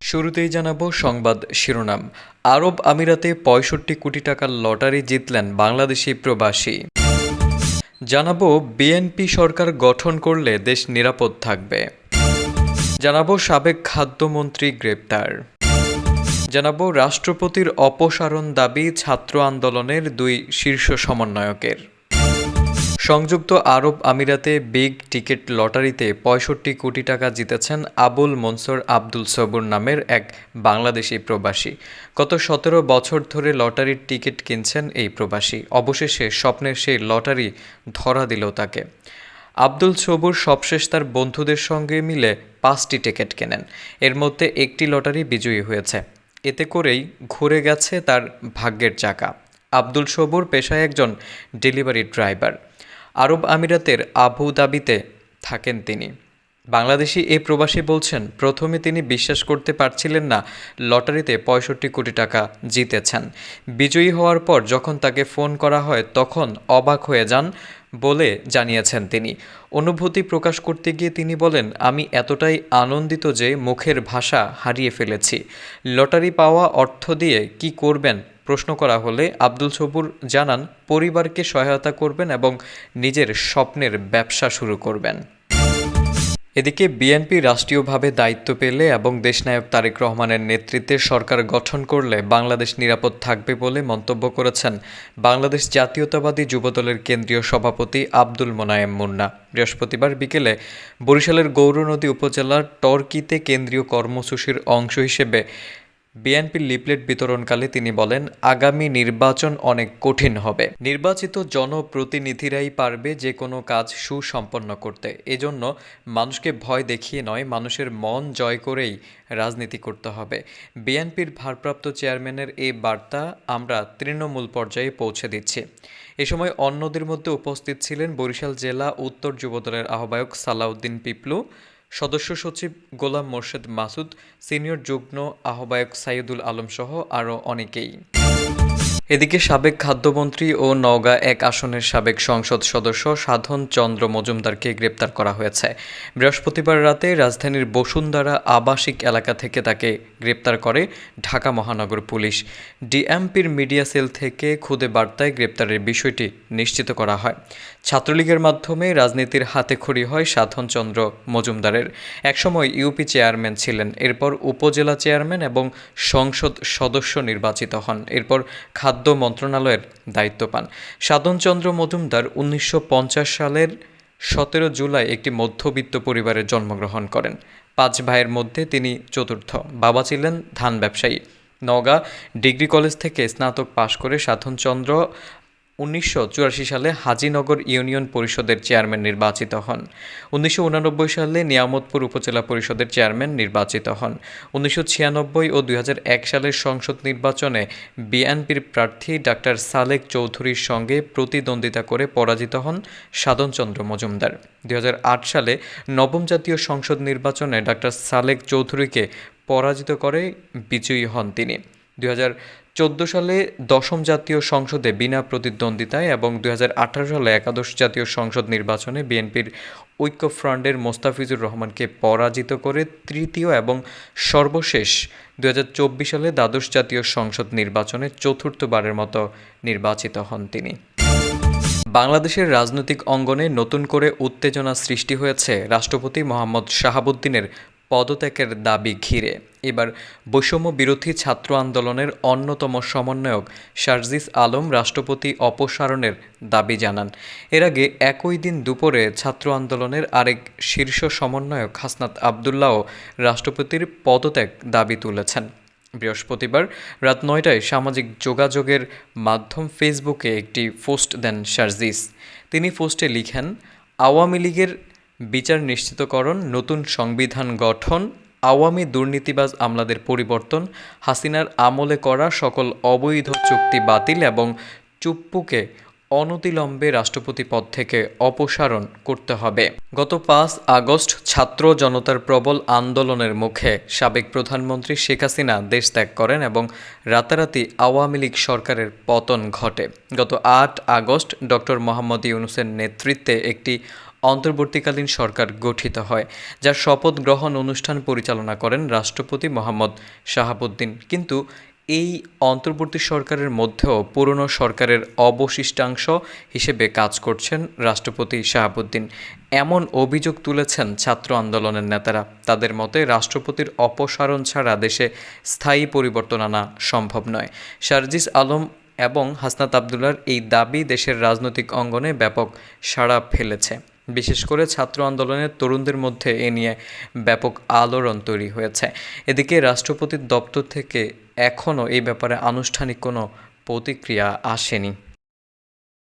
শুরুতেই জানাব সংবাদ শিরোনাম। আরব আমিরাতে পঁয়ষট্টি কোটি টাকার লটারি জিতলেন বাংলাদেশি প্রবাসী। জানাব বিএনপি সরকার গঠন করলে দেশ নিরাপদ থাকবে। জানাব সাবেক খাদ্যমন্ত্রী গ্রেপ্তার। জানাব রাষ্ট্রপতির অপসারণ দাবি ছাত্র আন্দোলনের দুই শীর্ষ সমন্বয়কের। সংযুক্ত আরব আমিরাতে বিগ টিকেট লটারিতে পঁয়ষট্টি কোটি টাকা জিতেছেন আবুল মনসুর আব্দুল সবুর নামের এক বাংলাদেশি প্রবাসী। গত সতেরো বছর ধরে লটারির টিকিট কিনছেন এই প্রবাসী। অবশেষে স্বপ্নের সেই লটারি ধরা দিল তাকে। আব্দুল সবুর সবশেষ তার বন্ধুদের সঙ্গে মিলে পাঁচটি টিকিট কেনেন। এর মধ্যে একটি লটারি বিজয়ী হয়েছে। এতে করেই ঘুরে গেছে তার ভাগ্যের চাকা। আব্দুল সবুর পেশায় একজন ডেলিভারি ড্রাইভার। আরব আমিরাতের আবুধাবিতে থাকেন তিনি। বাংলাদেশি এই প্রবাসী বলছেন, প্রথমে তিনি বিশ্বাস করতে পারছিলেন না, লটারিতে পঁয়ষট্টি কোটি টাকা জিতেছেন। বিজয়ী হওয়ার পর যখন তাকে ফোন করা হয়, তখন অবাক হয়ে যান বলে জানিয়েছেন তিনি। অনুভূতি প্রকাশ করতে গিয়ে তিনি বলেন, আমি এতটাই আনন্দিত যে মুখের ভাষা হারিয়ে ফেলেছি। লটারি পাওয়া অর্থ দিয়ে কি করবেন প্রশ্ন করা হলে আব্দুল সবুর জানান, পরিবারকে সহায়তা করবেন এবং নিজের স্বপ্নের ব্যবসা শুরু করবেন। এদিকে বিএনপি রাষ্ট্রীয়ভাবে দায়িত্ব পেলে এবং দেশনায়ক তারেক রহমানের নেতৃত্বে সরকার গঠন করলে বাংলাদেশ নিরাপদ থাকবে বলে মন্তব্য করেছেন বাংলাদেশ জাতীয়তাবাদী যুবদলের কেন্দ্রীয় সভাপতি আব্দুল মোনায়েম মুন্না। বৃহস্পতিবার বিকেলে বরিশালের গৌরনদী উপজেলার টর্কিতে কেন্দ্রীয় কর্মসূচির অংশ হিসেবে বিএনপির লিপলেট বিতরণকালে তিনি বলেন, আগামী নির্বাচন অনেক কঠিন হবে। নির্বাচিত জনপ্রতিনিধিরাই পারবে যে কোনো কাজ সুসম্পন্ন করতে। এজন্য মানুষকে ভয় দেখিয়ে নয়, মানুষের মন জয় করেই রাজনীতি করতে হবে। বিএনপির ভারপ্রাপ্ত চেয়ারম্যানের এই বার্তা আমরা তৃণমূল পর্যায়ে পৌঁছে দিচ্ছি। এ সময় অন্যদের মধ্যে উপস্থিত ছিলেন বরিশাল জেলা উত্তর যুবদলের আহ্বায়ক সালাউদ্দিন পিপলু সদস্য সচিব গোলাম মোর্শেদ মাসুদ সিনিয়র যুগ্ম আহ্বায়ক সাইদুল আলম সহ আরও অনেকেই। এদিকে সাবেক খাদ্যমন্ত্রী ও নওগাঁ এক আসনের সাবেক সংসদ সদস্য সাধন চন্দ্র মজুমদারকে গ্রেপ্তার করা হয়েছে। বৃহস্পতিবার রাতে রাজধানীর বসুন্ধরা আবাসিক এলাকা থেকে তাকে গ্রেপ্তার করে ঢাকা মহানগর পুলিশ। ডিএমপির মিডিয়া সেল থেকে খুদে বার্তায় গ্রেপ্তারের বিষয়টি নিশ্চিত করা হয়। ছাত্রলীগের মাধ্যমে রাজনীতির হাতেখড়ি হয় সাধন চন্দ্র মজুমদারের। একসময় ইউপি চেয়ারম্যান ছিলেন, এরপর উপজেলা চেয়ারম্যান এবং সংসদ সদস্য নির্বাচিত হন। এরপর খাদ্য মন্ত্রণালয়ের দায়িত্ব পান। সাধনচন্দ্র মজুমদার উনিশশো সালের সতেরো জুলাই একটি মধ্যবিত্ত পরিবারে জন্মগ্রহণ করেন। পাঁচ ভাইয়ের মধ্যে তিনি চতুর্থ। বাবা ছিলেন ধান ব্যবসায়ী। নওগাঁ ডিগ্রি কলেজ থেকে স্নাতক পাশ করে সাধনচন্দ্র উনিশশো চুরাশি সালে হাজিনগর ইউনিয়ন পরিষদের চেয়ারম্যান নির্বাচিত হন। উনিশশো সালে নিয়ামতপুর উপজেলা পরিষদের চেয়ারম্যান নির্বাচিত হন। উনিশশো ছিয়ানব্বই ও দুই হাজার এক সালের সংসদ নির্বাচনে বিএনপির প্রার্থী ডাক্তার সালেক চৌধুরীর সঙ্গে প্রতিদ্বন্দ্বিতা করে পরাজিত হন সাধনচন্দ্র মজুমদার। দুই হাজার আট সালে নবম জাতীয় সংসদ নির্বাচনে ডাক্তার সালেক চৌধুরীকে পরাজিত করে বিজয়ী হন তিনি। দুই সালে দশম জাতীয় সংসদে বিনা প্রতিদ্বন্দ্বিতায় এবং দুই সালে একাদশ জাতীয় সংসদ নির্বাচনে বিএনপির ঐক্যফ্রন্টের মোস্তাফিজুর রহমানকে পরাজিত করে তৃতীয় এবং সর্বশেষ দুই হাজার চব্বিশ সালে দ্বাদশ জাতীয় সংসদ নির্বাচনে চতুর্থবারের মতো নির্বাচিত হন তিনি। বাংলাদেশের রাজনৈতিক অঙ্গনে নতুন করে উত্তেজনা সৃষ্টি হয়েছে রাষ্ট্রপতি মোহাম্মদ শাহাবুদ্দিনের পদত্যাগের দাবি ঘিরে। এবার বৈষম্য বিরোধী ছাত্র আন্দোলনের অন্যতম সমন্বয়ক শারজিস আলম রাষ্ট্রপতি অপসারণের দাবি জানান। এর আগে একই দিন দুপুরে ছাত্র আন্দোলনের আরেক শীর্ষ সমন্বয়ক হাসনাত আবদুল্লাও রাষ্ট্রপতির পদত্যাগ দাবি তুলেছেন। বৃহস্পতিবার রাত নয়টায় সামাজিক যোগাযোগের মাধ্যম ফেসবুকে একটি পোস্ট দেন শারজিস। তিনি পোস্টে লিখেন, আওয়ামী লীগের বিচার নিশ্চিতকরণ, নতুন সংবিধান গঠন, আওয়ামী দুর্নীতিবাজ আমলাদের পরিবর্তন, হাসিনার আমলে করা সকল অবৈধ চুক্তি বাতিল এবং চুপ্পুকে অনতিলম্বে রাষ্ট্রপতি পদ থেকে অপসারণ করতে হবে। গত পাঁচ আগস্ট ছাত্র জনতার প্রবল আন্দোলনের মুখে সাবেক প্রধানমন্ত্রী শেখ হাসিনা দেশ ত্যাগ করেন এবং রাতারাতি আওয়ামী লীগ সরকারের পতন ঘটে। গত আট আগস্ট ডক্টর মোহাম্মদ ইউনুসের নেতৃত্বে একটি অন্তর্বর্তীকালীন সরকার গঠিত হয়, যার শপথ গ্রহণ অনুষ্ঠান পরিচালনা করেন রাষ্ট্রপতি মোহাম্মদ শাহাবুদ্দিন। কিন্তু এই অন্তর্বর্তী সরকারের মধ্যেও পুরনো সরকারের অবশিষ্টাংশ হিসেবে কাজ করছেন রাষ্ট্রপতি শাহাবুদ্দিন। এমন অভিযোগ তুলেছেন ছাত্র আন্দোলনের নেতারা। তাদের মতে, রাষ্ট্রপতির অপসারণ ছাড়া দেশে স্থায়ী পরিবর্তন আনা সম্ভব নয়। শারজিস আলম এবং হাসনাত আবদুল্লার এই দাবি দেশের রাজনৈতিক অঙ্গনে ব্যাপক সাড়া ফেলেছে। বিশেষ করে ছাত্র আন্দোলনের তরুণদের মধ্যে এ নিয়ে ব্যাপক আলোড়ন তৈরি হয়েছে। এদিকে রাষ্ট্রপতির দপ্তর থেকে এখনও এই ব্যাপারে আনুষ্ঠানিক কোনো প্রতিক্রিয়া আসেনি।